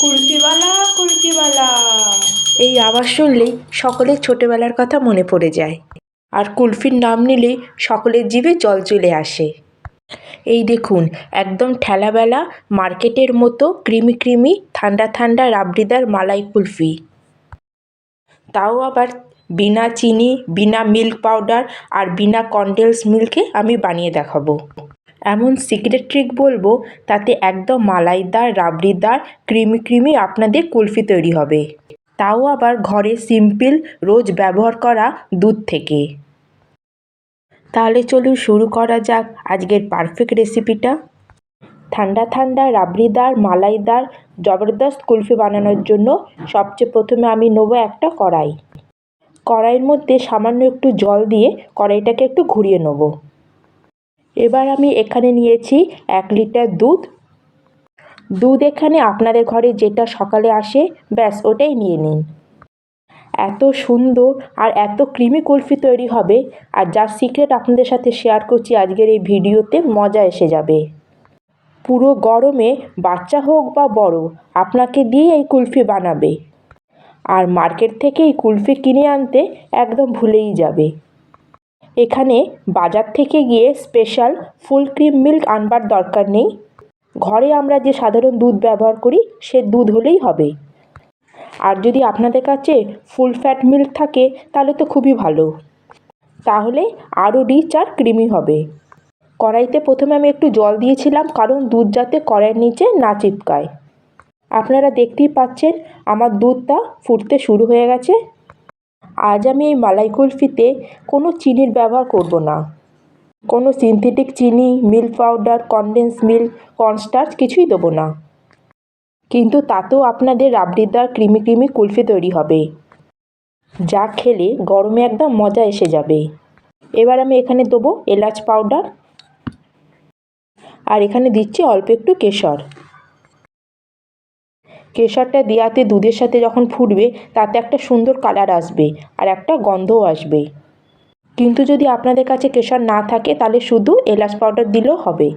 কুলফিওয়ালা কুলফিওয়ালা এই আওয়াজ শুনলেই সকলের ছোটোবেলার কথা মনে পড়ে যায়। আর কুলফির নাম নিলেই সকলের জিভে জল চলে আসে। এই দেখুন, একদম ঠেলাবেলা, মার্কেটের মতো ক্রিমি ক্রিমি, ঠান্ডা ঠান্ডা রাবড়িদার মালাই কুলফি। তাও আবার বিনা চিনি, বিনা মিল্ক পাউডার আর বিনা কনডেন্স মিল্কে আমি বানিয়ে দেখাবো। এমন সিক্রেট ট্রিক বলব তাতে একদম মালাইদার, রাবড়িদার, ক্রিমি ক্রিমি আপনাদের কুলফি তৈরি হবে। তাও আবার ঘরে সিম্পল রোজ ব্যবহার করা দুধ থেকে। তাহলে চলুন শুরু করা যাক আজকের পারফেক্ট রেসিপিটা ঠান্ডা ঠান্ডা রাবড়িদার, মালাইদার, জবরদস্ত কুলফি বানানোর জন্য সবচেয়ে প্রথমে আমি নেব একটা কড়াই। কড়াইয়ের মধ্যে সামান্য একটু জল দিয়ে কড়াইটাকে একটু ঘুরিয়ে নেব। এবার আমি এখানে নিয়েছি এক লিটার দুধ। দুধ এখানে আপনাদের ঘরে যেটা সকালে আসে, ব্যাস ওটাই নিয়ে নিন। এত সুন্দর আর এত ক্রিমি কুলফি তৈরি হবে আর যার সিক্রেট আপনাদের সাথে শেয়ার করছি আজকের এই ভিডিওতে, মজা এসে যাবে। পুরো গরমে বাচ্চা হোক বা বড়, আপনাকে দিয়ে এই কুলফি বানাবে। আর মার্কেট থেকে এই কুলফি কিনে আনতে একদম ভুলেই যাবে। এখানে বাজার থেকে গিয়ে স্পেশাল ফুল ক্রিম মিল্ক আনবার দরকার নেই। ঘরে আমরা যে সাধারণ দুধ ব্যবহার করি, সে দুধ হলেই হবে। আর যদি আপনাদের কাছে ফুল ফ্যাট মিল্ক থাকে, তাহলে তো খুবই ভালো। তাহলে আরও রিচ আর ক্রিমি হবে। কড়াইতে প্রথমে আমি একটু জল দিয়েছিলাম, কারণ দুধ যাতে কড়াইয়ের নিচে না চিপকায়। আপনারা দেখতেই পাচ্ছেন, আমার দুধটা ফুটতে শুরু হয়ে গেছে। আজ আমি এই মালাই কুলফিতে কোনো চিনির ব্যবহার করব না। কোনো সিনথেটিক চিনি, milk powder condense milk cornstarch কিছুই দেবো না। কিন্তু তাতেও আপনাদের রাবড়িদার ক্রিমি ক্রিমি কুলফি তৈরি হবে। যা খেলে গরমে একদম মজা এসে যাবে। এবার আমি এখানে দেবো এলাচ পাউডার। আর এখানে দিচ্ছি অল্প একটু কেশর। কেশরটা দেওয়াতে দুধের সাথে যখন ফুটবে, তাতে একটা সুন্দর কালার আসবে আর একটা গন্ধও আসবে। কিন্তু যদি আপনাদের কাছে কেশর না থাকে, তাহলে শুধু এলাচ পাউডার দিলেও হবে।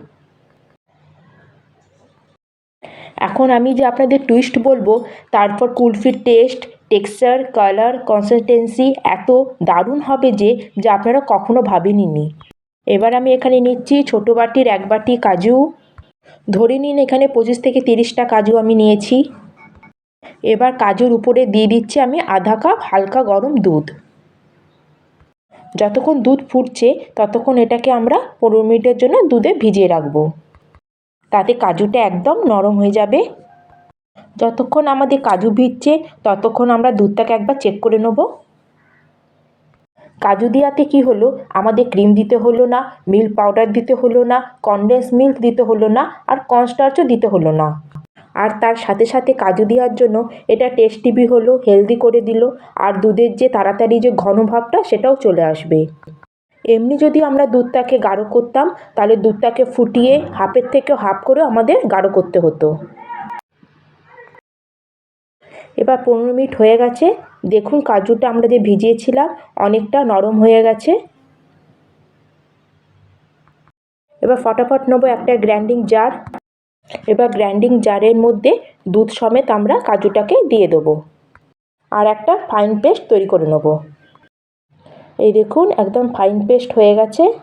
এখন আমি যে আপনাদের টুইস্ট বলব, তারপর কুলফির টেস্ট টেক্সচার কালার কনসিস্টেন্সি এত দারুণ হবে যে, যা আপনারা কখনো ভাবেননি এবার আমি এখানে নিচ্ছি ছোটো বাটির এক বাটি কাজু। ধরে নিন এখানে পঁচিশ থেকে তিরিশটা কাজু আমি নিয়েছি। এবার কাজুর উপরে দিয়ে দিচ্ছি আমি আধা কাপ হালকা গরম দুধ। যতক্ষণ দুধ ফুটছে, ততক্ষণ এটাকে আমরা পনেরো মিনিটের জন্য দুধে ভিজিয়ে রাখব। তাতে কাজুটা একদম নরম হয়ে যাবে। যতক্ষণ আমাদের কাজু ভিজছে, ততক্ষণ আমরা দুধটাকে একবার চেক করে নেব। কাজু দেওয়াতে কী হলো? আমাদের ক্রিম দিতে হলো না মিল্ক পাউডার দিতে হলো না কনডেন্স মিল্ক দিতে হলো না, আর কর্নস্টার্চও দিতে হলো না। আর তার সাথে সাথে কাজু দেওয়ার জন্য এটা টেস্টিভি হলো হেলদি করে দিল। আর দুধের যে তাড়াতাড়ি যে ঘন ভাবটা, সেটাও চলে আসবে। এমনি যদি আমরা দুধটাকে গাঢ় করতাম, তাহলে দুধটাকে ফুটিয়ে হাফের থেকে হাফ করে আমাদের গাঢ় করতে হতো। এবার পনেরো মিনিট হয়ে গেছে। দেখুন কাজুটা আমরা যে ভিজিয়েছিলাম, অনেকটা নরম হয়ে গেছে। এবার ফটাফট নেব একটা গ্র্যান্ডিং জার। এবার গ্র্যান্ডিং জারের মধ্যে দুধ সমেত আমরা কাজুটাকে দিয়ে দেবো। আর একটা ফাইন পেস্ট তৈরি করে নেব। এই দেখুন, একদম ফাইন পেস্ট হয়ে গেছে।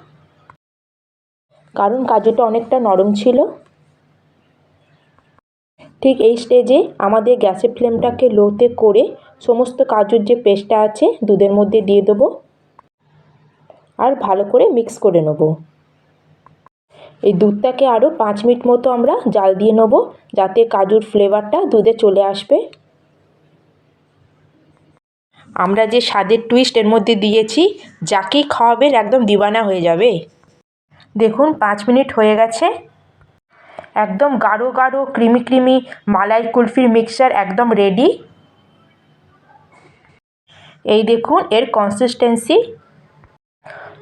কারণ কাজুটা অনেকটা নরম ছিল। ঠিক এই স্টেজে আমাদের গ্যাসের ফ্লেমটাকে লোতে করে সমস্ত কাজুর যে পেস্টটা আছে, দুধের মধ্যে দিয়ে দেবো। আর ভালো করে মিক্স করে নেব। এই দুধটাকে আরও পাঁচ মিনিট মতো আমরা জাল দিয়ে নেব, যাতে কাজুর ফ্লেভারটা দুধে চলে আসবে। আমরা যে স্বাদের টুইস্ট এর মধ্যে দিয়েছি যাকেই খাওয়াবেন একদম দিবানা হয়ে যাবে। দেখুন, পাঁচ মিনিট হয়ে গেছে। একদম গাঢ় গাঢ়, ক্রিমি ক্রিমি মালাই কুলফির মিক্সচার একদম রেডি এই দেখুন, এর কনসিস্টেন্সি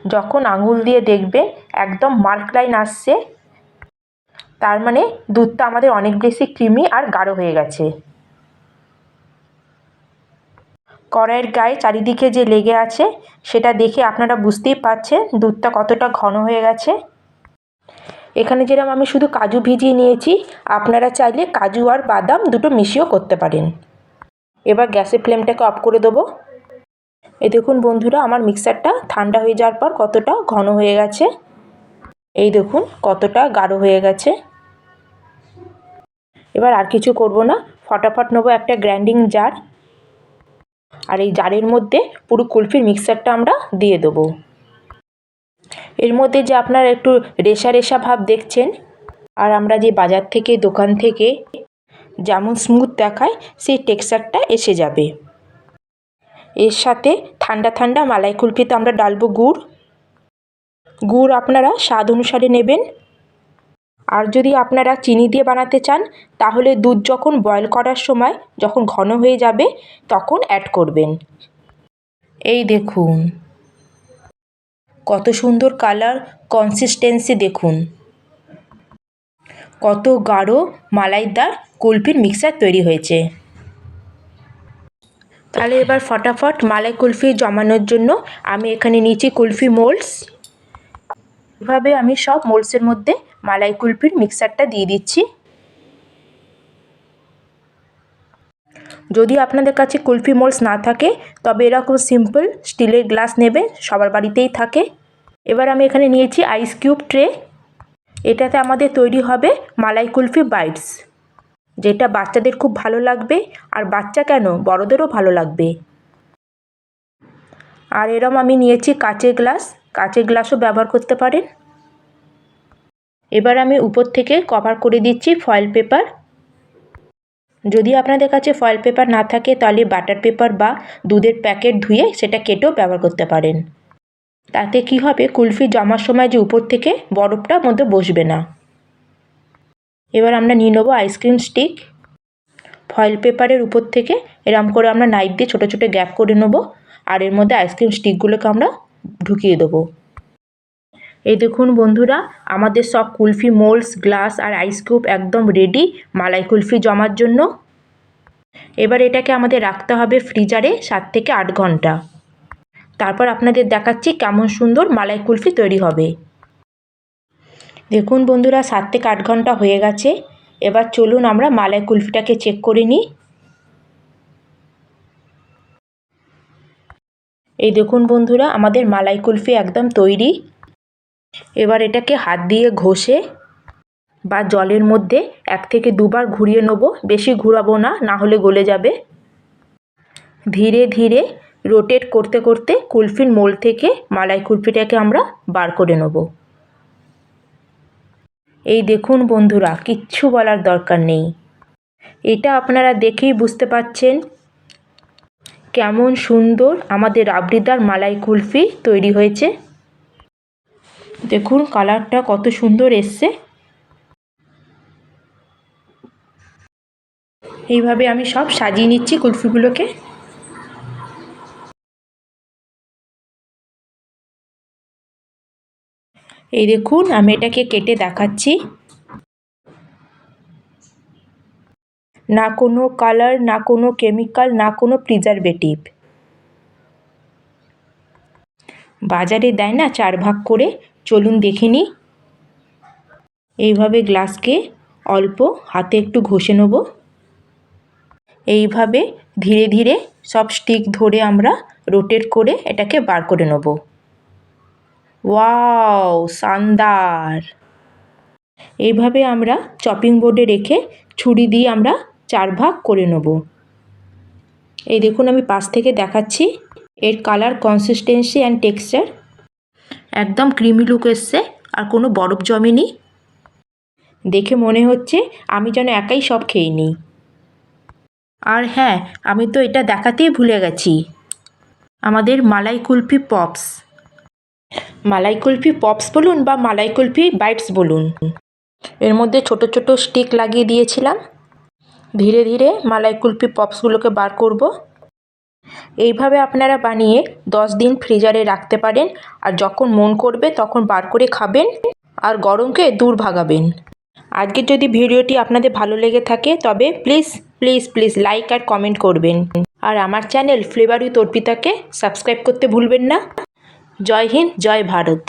যখন আঙুল দিয়ে দেখবে, একদম মার্ক লাইন আসছে। তার মানে দুধটা আমাদের অনেক বেশি ক্রিমি আর গাঢ় হয়ে গেছে। কড়াইয়ের গায়ে চারিদিকে যে লেগে আছে, সেটা দেখে আপনারা বুঝতেই পারছেন দুধটা কতটা ঘন হয়ে গেছে। এখানে যেরকম আমি শুধু কাজু ভিজিয়ে নিয়েছি, আপনারা চাইলে কাজু আর বাদাম দুটো মিশিয়েও করতে পারেন। এবার গ্যাসের ফ্লেমটাকে অফ করে দেবো। এই দেখুন বন্ধুরা, আমার মিক্সারটা ঠান্ডা হয়ে যাওয়ার পর কতটা ঘন হয়ে গেছে। এই দেখুন কতটা গাঢ় হয়ে গেছে। এবার আর কিছু করব না, ফটাফট নেব একটা গ্র্যান্ডিং জার। আর এই জারের মধ্যে পুরো কুলফির মিক্সারটা আমরা দিয়ে দেবো। এর মধ্যে যে আপনারা একটু রেশা রেশা ভাব দেখছেন, আর আমরা যে বাজার থেকে, দোকান থেকে যেমন স্মুথ দেখায়, সেই টেক্সচারটা এসে যাবে। এর সাথে ঠান্ডা ঠান্ডা মালাই কুলফিতে আমরা ডালবো গুড়। গুড় আপনারা স্বাদ অনুসারে নেবেন। আর যদি আপনারা চিনি দিয়ে বানাতে চান, তাহলে দুধ যখন বয়ল করার সময় যখন ঘন হয়ে যাবে, তখন অ্যাড করবেন। এই দেখুন, কত সুন্দর কালার কনসিস্টেন্সি দেখুন। কত গাঢ় মালাইদার কুলফির মিক্সার তৈরি হয়েছে। তাহলে এবার ফটাফট মালাই কুলফি জমানোর জন্য আমি এখানে নিয়েছি কুলফি মোল্ডস এভাবে আমি সব মোল্ডসের মধ্যে মালাই কুলফির মিক্সারটা দিয়ে দিচ্ছি। যদি আপনাদের কাছে কুলফি মোল্ডস না থাকে, তবে এরকম সিম্পল স্টিলের গ্লাস নেবে, সবার বাড়িতেই থাকে। এবার আমি এখানে নিয়েছি আইস কিউব ট্রে। এটাতে আমাদের তৈরি হবে মালাই কুলফি বাইটস। যেটা বাচ্চাদের খুব ভালো লাগবে আর বাচ্চা কেন? বড়দেরও ভালো লাগবে। আর এরম আমি নিয়েছি কাঁচের গ্লাস। কাঁচের গ্লাসও ব্যবহার করতে পারেন। এবার আমি উপর থেকে কভার করে দিচ্ছি ফয়েল পেপার। যদি আপনাদের কাছে ফয়েল পেপার না থাকে, তাহলে বাটার পেপার বা দুধের প্যাকেট ধুয়ে সেটা কেটেও ব্যবহার করতে পারেন। তাতে কি হবে? কুলফি জমার সময় যে উপর থেকে বরফটা মধ্যে বসবে না। এবার আমরা নিয়ে নেব আইসক্রিম স্টিক ফয়েল পেপারের উপর থেকে এরম করে আমরা নাইফ দিয়ে ছোটো ছোটো গ্যাপ করে নেব। আর এর মধ্যে আইসক্রিম স্টিকগুলোকে আমরা ঢুকিয়ে দেবো। এই দেখুন বন্ধুরা, আমাদের সব কুলফি মোল্ডস গ্লাস আর আইস কিউব একদম রেডি মালাই কুলফি জমার জন্য। এবার এটাকে আমাদের রাখতে হবে ফ্রিজারে সাত থেকে আট ঘণ্টা। তারপর আপনাদের দেখাচ্ছি কেমন সুন্দর মালাই কুলফি তৈরি হবে। দেখুন বন্ধুরা, সাত থেকে আট ঘণ্টা হয়ে গেছে। এবার চলুন আমরা মালাই কুলফিটাকে চেক করে নিই। এই দেখুন বন্ধুরা, আমাদের মালাই কুলফি একদম তৈরি। এবার এটাকে হাত দিয়ে ঘষে বা জলের মধ্যে এক থেকে দুবার ঘুরিয়ে নেব। বেশি ঘুরাবো না না হলে গলে যাবে। ধীরে ধীরে রোটেট করতে করতে কুলফির মোল থেকে মালাই কুলফিটাকে আমরা বার করে নেব। এই দেখুন বন্ধুরা, কিচ্ছু বলার দরকার নেই। এটা আপনারা দেখেই বুঝতে পাচ্ছেন কেমন সুন্দর আমাদের রাবড়িদার মালাই কুলফি তৈরি হয়েছে। দেখুন কালারটা কত সুন্দর এসছে। এইভাবে আমি সব সাজিয়ে নিচ্ছি কুলফিগুলোকে। এই দেখুন, আমি এটাকে কেটে দেখাচ্ছি। না কোনো কালার, না কোনো কেমিক্যাল, না কোনো প্রিজারভেটিভ। বাজারে দেয় না চার ভাগ করে, চলুন দেখে নিই। এইভাবে গ্লাসকে অল্প হাতে একটু ঘষে নেব। এইভাবে ধীরে ধীরে সব স্টিক ধরে আমরা রোটেট করে এটাকে বার করে নেব। ওয়াও, শানদার। এইভাবে আমরা চপিং বোর্ডে রেখে ছুরি দিয়ে আমরা চার ভাগ করে নেব। এই দেখুন, আমি পাশ থেকে দেখাচ্ছি এর কালার কনসিস্টেন্সি অ্যান্ড টেক্সচার একদম ক্রিমি লুক এসছে, আর কোনো বরফ জমেনি। দেখে মনে হচ্ছে আমি যেন একাই সব খেয়ে নিই। আর হ্যাঁ আমি তো এটা দেখাতেই ভুলে গেছি। আমাদের মালাই কুলফি পপস মালাই কুলফি পপস বলুন বা মালাই কুলফি বাইটস বলুন। এর মধ্যে ছোট ছোট স্টিক লাগিয়ে দিয়েছিলাম। ধীরে ধীরে মালাই কুলফি পপসগুলোকে বার করব। এইভাবে আপনারা বানিয়ে দশ দিন ফ্রিজারে রাখতে পারেন আর যখন মন করবে তখন বার করে খাবেন আর গরমকে দূর ভাগাবেন। আজকের যদি ভিডিওটি আপনাদের ভালো লেগে থাকে তবে প্লিজ প্লিজ প্লিজ লাইক আর কমেন্ট করবেন। আর আমার চ্যানেল ফ্লেভার উইথ অর্পিতাকে সাবস্ক্রাইব করতে ভুলবেন না। জয় হিন্দ জয় ভারত।